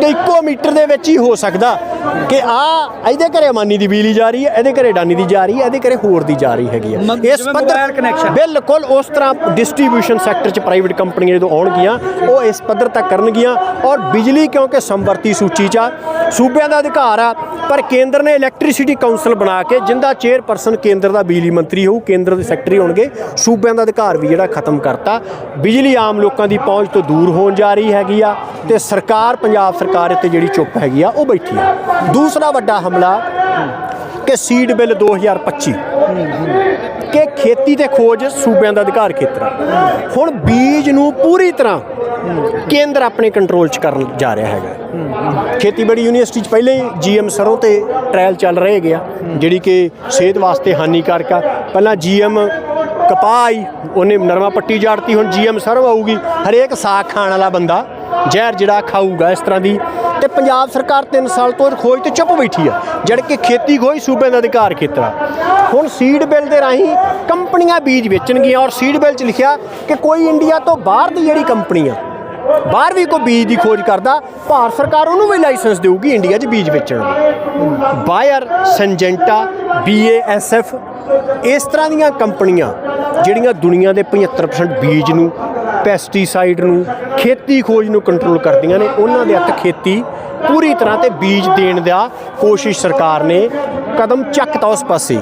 ਤੇ ਇੱਕੋ ਮੀਟਰ ਦੇ ਵਿੱਚ ਹੀ ਹੋ ਸਕਦਾ। ਕਿ ਆ ਇਹਦੇ ਘਰੇ ਮਾਨੀ ਦੀ ਬਿਜਲੀ ਜਾ ਰਹੀ ਹੈ ਇਹਦੇ ਘਰੇ ਡਾਨੀ ਦੀ ਜਾ ਰਹੀ ਹੈ ਇਹਦੇ ਘਰੇ ਹੋਰ ਦੀ ਜਾ ਰਹੀ ਹੈਗੀ ਹੈ। mobile connection। ਬਿਲਕੁਲ ਉਸ ਤਰ੍ਹਾਂ ਡਿਸਟ੍ਰੀਬਿਊਸ਼ਨ ਸੈਕਟਰ 'ਚ ਪ੍ਰਾਈਵੇਟ ਕੰਪਨੀਆਂ ਜਦੋਂ ਆਉਣਗੀਆਂ ਉਹ ਇਸ ਪੱਧਰ ਤੱਕ ਕਰਨਗੀਆਂ ਔਰ ਬਿਜਲੀ ਕਿਉਂਕਿ ਸੰਵਰਤੀ ਸੂਚੀ 'ਚ ਆ ਸੂਬਿਆਂ ਦਾ ਅਧਿਕਾਰ ਆ ਪਰ ਕੇਂਦਰ ਨੇ ਇਲੈਕਟ੍ਰਿਸਿਟੀ ਕਾਉਂਸਲ ਬਣਾ ਕੇ ਜਿੰਦਾ ਚੇਅਰਪਰਸਨ ਕੇਂਦਰ ਦਾ ਬਿਜਲੀ ਮੰਤਰੀ ਹੋਊ ਕੇਂਦਰ ਦੇ ਸੈਕਟਰੀ ਹੋਣਗੇ ਸੂਬਿਆਂ ਦਾ ਅਧਿਕਾਰ ਵੀ ਜਿਹੜਾ ਖਤਮ ਕਰਤਾ। ਬਿਜਲੀ ਆਮ ਲੋਕਾਂ ਦੀ ਪਹੁੰਚ ਤੋਂ ਦੂਰ ਹੋਣ ਜਾ ਰਹੀ ਹੈਗੀ ਆ ਤੇ ਸਰਕਾਰ ਪੰਜਾਬ ਸਰਕਾਰ ਇੱਥੇ ਜਿਹੜੀ ਚੁੱਪ ਹੈਗੀ ਆ ਉਹ ਬੈਠੀ ਆ। ਦੂਸਰਾ ਵੱਡਾ ਹਮਲਾ ਕਿ ਸੀਡ ਬਿੱਲ 2025 ਕਿ ਖੇਤੀ ਤੇ ਖੋਜ ਸੂਬਿਆਂ ਦਾ ਅਧਿਕਾਰ ਖੇਤਰ ਆ। ਹੁਣ ਬੀਜ ਨੂੰ ਪੂਰੀ ਤਰ੍ਹਾਂ ਕੇਂਦਰ ਆਪਣੇ ਕੰਟਰੋਲ 'ਚ ਕਰਨ ਜਾ ਰਿਹਾ ਹੈਗਾ। ਖੇਤੀਬਾੜੀ ਯੂਨੀਵਰਸਿਟੀ 'ਚ ਪਹਿਲੇ ਹੀ ਜੀਐਮ ਸਰੋਂ ਤੇ ਟ੍ਰਾਇਲ ਚੱਲ ਰਹੇ ਹੈਗੇ ਆ, ਜਿਹੜੀ ਕਿ ਸਿਹਤ ਵਾਸਤੇ ਹਾਨੀਕਾਰਕ ਆ। ਪਹਿਲਾਂ ਜੀਐਮ ਕਪਾਹ ਆਈ, ਉਹਨੇ ਨਰਮਾ ਪੱਟੀ ਜਾੜਤੀ, ਹੁਣ ਜੀਐਮ ਸਰੋਂ ਆਊਗੀ। ਹਰੇਕ ਸਾਗ ਖਾਣ ਵਾਲਾ ਬੰਦਾ ਜ਼ਹਿਰ ਜਿਹੜਾ ਖਾਊਗਾ ਇਸ ਤਰ੍ਹਾਂ ਦੀ। ਤੇ ਪੰਜਾਬ ਸਰਕਾਰ 3 ਸਾਲ ਤੋਂ ਖੋਜ ਤੇ ਚੁੱਪ ਬੈਠੀ ਆ ਜਦ ਕਿ ਖੇਤੀ ਖੋਜ ਸੂਬੇ ਦਾ ਅਧਿਕਾਰ ਖੇਤਰ ਆ। ਹੁਣ ਸੀਡ ਬਿੱਲ ਦੇ ਰਾਹੀਂ ਕੰਪਨੀਆਂ ਬੀਜ ਵੇਚਣਗੀਆਂ ਔਰ ਸੀਡ ਬਿੱਲ 'ਚ ਲਿਖਿਆ ਕਿ ਕੋਈ ਇੰਡੀਆ ਤੋਂ ਬਾਹਰ ਦੀ ਜਿਹੜੀ ਕੰਪਨੀ ਆ, ਬਾਹਰ ਵੀ ਕੋਈ ਬੀਜ ਦੀ ਖੋਜ ਕਰਦਾ, ਭਾਰਤ ਸਰਕਾਰ ਉਹਨੂੰ ਵੀ ਲਾਇਸੈਂਸ ਦੇਊਗੀ ਇੰਡੀਆ 'ਚ ਬੀਜ ਵੇਚਣ ਦਾ ਬਾਇਰ, ਸੰਜੈਂਟਾ ਬੀਏਐਸਐਫ ਇਸ ਤਰ੍ਹਾਂ ਦੀਆਂ ਕੰਪਨੀਆਂ ਜਿਹੜੀਆਂ ਦੁਨੀਆ ਦੇ 75% ਬੀਜ ਨੂੰ ਪੈਸਟੀਸਾਈਡ ਨੂੰ, ਖੇਤੀ ਖੋਜ ਨੂੰ ਕੰਟਰੋਲ ਕਰਦੀਆਂ ਨੇ। ਉਹਨਾਂ ਦੇ ਹੱਥ ਖੇਤੀ ਪੂਰੀ ਤਰ੍ਹਾਂ ਤੇ ਬੀਜ ਦੇਣ ਦਾ ਕੋਸ਼ਿਸ਼ ਸਰਕਾਰ ਨੇ ਕਦਮ ਚੱਕਤਾ ਉਸ ਪਾਸੇ।